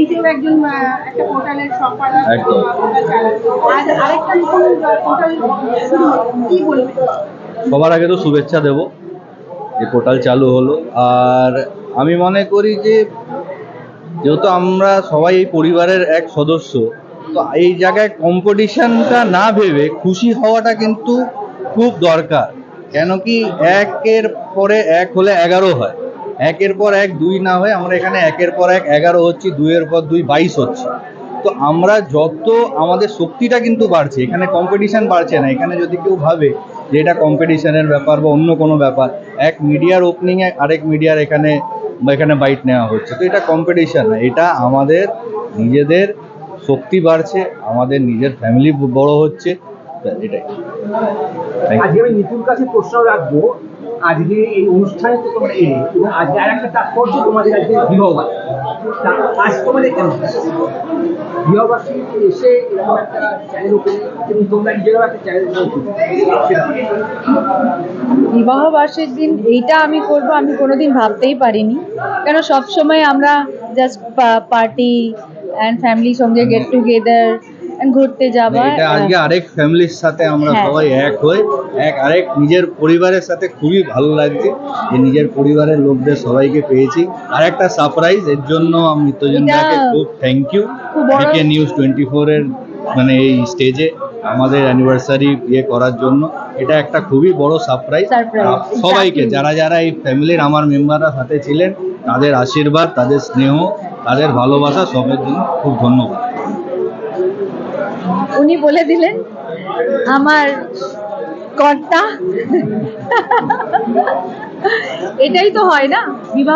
নিজেও একজন একটা পোর্টালের সম্পাদক একদম। আজ আরেকটা নতুন পোর্টাল শুরু কি বলবেন? সবার আগে তো শুভেচ্ছা দেব যে পোর্টাল চালু হলো। আর আমি মনে করি যে যেহেতু আমরা সবাই এই পরিবারের এক সদস্য তো এই জায়গায় কম্পিটিশনটা না ভেবে খুশি হওয়াটা কিন্তু খুব দরকার। কেন কি একের পরে এক হলে এগারো হয়। একের পর এক দুই না হয়ে, আমরা এখানে একের পর এক এগারো হচ্ছি, দুইয়ের পর দুই বাইশ হচ্ছে। তো আমরা যত, আমাদের শক্তিটা কিন্তু বাড়ছে, এখানে কম্পিটিশান বাড়ছে না। এখানে যদি কেউ ভাবে যে এটা কম্পিটিশানের ব্যাপার বা অন্য কোনো ব্যাপার, এক মিডিয়ার ওপেনিংয়ে আরেক মিডিয়ার এখানে এখানে বাইট নেওয়া হচ্ছে। তো এটা কম্পিটিশন না, এটা আমাদের নিজেদের শক্তি বাড়ছে, আমাদের নিজের ফ্যামিলি বড় হচ্ছে এটাই। আজকে আমি নিতুর কাছে প্রশ্ন রাখব আজকে এই অনুষ্ঠানে তো তোমরা এলে, এবং আজকে আর একটা তাৎপর্য তোমাদের আজকে বিবাহবাস আজ তোমাদের কেন বিবাহবাসী এসে এরকম একটা চ্যানেল ওপেন এবং তোমরা নিজেরাও একটা চ্যানেল বিবাহ বার্ষিক দিন, এইটা আমি করব, আমি কোনোদিন ভাবতেই পারিনি। কেন সব সময় আমরা জাস্ট পার্টি অ্যান্ড ফ্যামিলির সঙ্গে গেট টুগেদার ঘুরতে যাওয়া এটা আজকে আরেক ফ্যামিলির সাথে আমরা হ্যাঁ। সবাই এক হয়ে এক আরেক নিজের পরিবারের সাথে খুবই ভালো লাগছে যে নিজের পরিবারের লোকদের সবাইকে পেয়েছি। আর একটা সারপ্রাইজ এর জন্য আমি নিত্যজন খুব thank you BK news twenty ফোরের মানে এই স্টেজে আমাদের অ্যানিভার্সারি ইয়ে করার জন্য। এটা একটা খুবই বড় সারপ্রাইজ সবাইকে যারা যারা এই ফ্যামিলির আমার মেম্বাররা সাথে ছিলেন তাদের আশীর্বাদ তাদের স্নেহ তাদের ভালোবাসা সবের জন্য খুব ধন্যবাদ। উনি বলে দিলেন আমার কর্তা। এটাই তো হয় না? বিবাহ